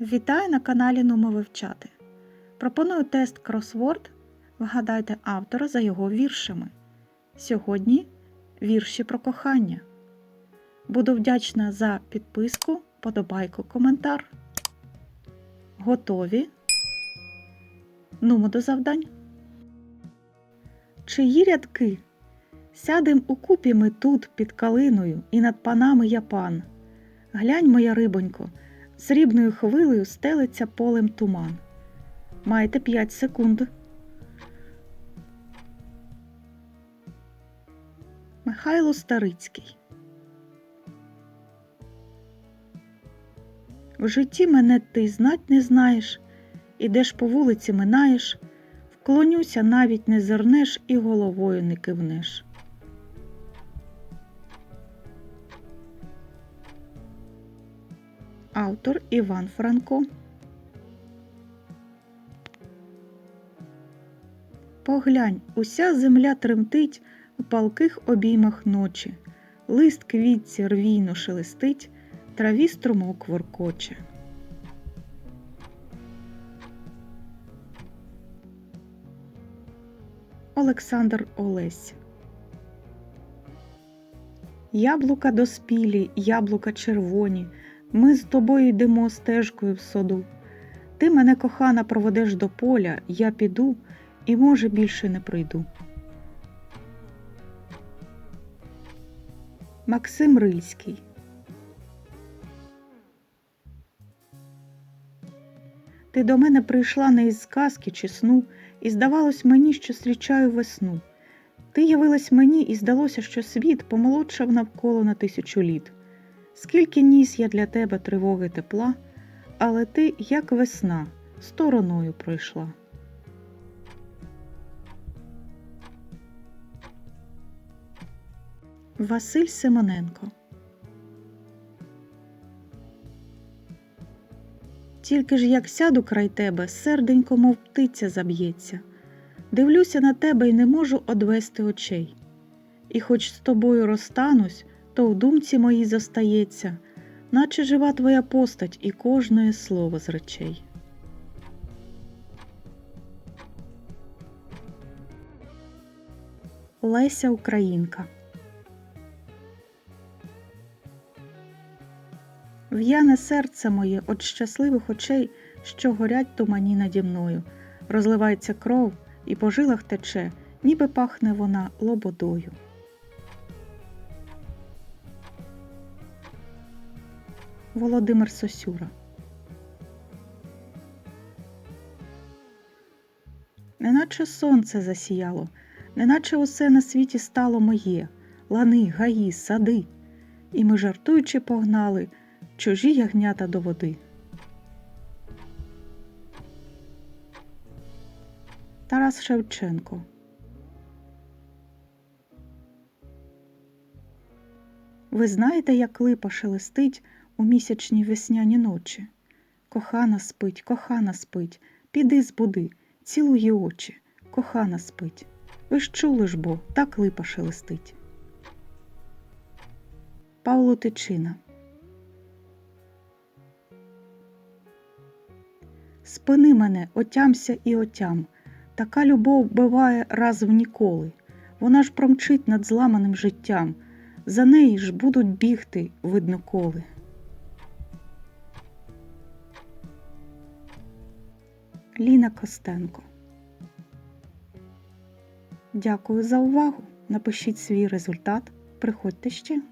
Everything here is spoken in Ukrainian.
Вітаю на каналі Нумо Вивчати. Пропоную тест кросворд. Вгадайте автора за його віршами. Сьогодні вірші про кохання. Буду вдячна за підписку, подобайку, коментар. Готові? Нумо до завдань. Чиї рядки? Сядем у купі ми тут під калиною, і над панами я пан. Глянь, моя рибонько, срібною хвилею стелиться полем туман. Маєте 5 секунд. Михайло Старицький. В житті мене ти знать не знаєш, ідеш по вулиці минаєш, вклонюся, навіть не зернеш і головою не кивнеш. Автор Іван Франко. Поглянь, уся земля тремтить у палких обіймах ночі, лист квітці рвійно шелестить, траві струмок воркоче. Олександр Олесь Яблука доспілі, яблука червоні, ми з тобою йдемо стежкою в саду. Ти мене, кохана, проведеш до поля, я піду і, може, більше не прийду. Максим Рильський Ти до мене прийшла не із сказки чи сну, і здавалось мені, що зустрічаю весну. Ти явилась мені, і здалося, що світ помолодшав навколо на тисячу літ. Скільки ніс я для тебе тривоги тепла, але ти, як весна, стороною пройшла. Василь Симоненко Тільки ж як сяду край тебе, серденько, мов птиця заб'ється. Дивлюся на тебе і не можу одвести очей. І хоч з тобою розстанусь, то в думці моїй зостається, наче жива твоя постать і кожне слово з речей. Леся Українка В'яне серце моє от щасливих очей, що горять тумані наді мною, розливається кров і по жилах тече, ніби пахне вона лободою. Володимир Сосюра. Неначе сонце засіяло, неначе усе на світі стало моє, лани, гаї, сади, і ми, жартуючи, погнали чужі ягнята до води. Тарас Шевченко. Ви знаєте, як липа шелестить у місячні весняні ночі? Кохана спить, кохана спить, піди збуди, цілує очі, кохана спить. Ви ж чули ж бо, так липа шелестить. Павло Тичина Спини мене, отямся і отям. Така любов биває раз в ніколи. Вона ж промчить над зламаним життям. За неї ж будуть бігти, видно коли. Ліна Костенко. Дякую за увагу. Напишіть свій результат. Приходьте ще.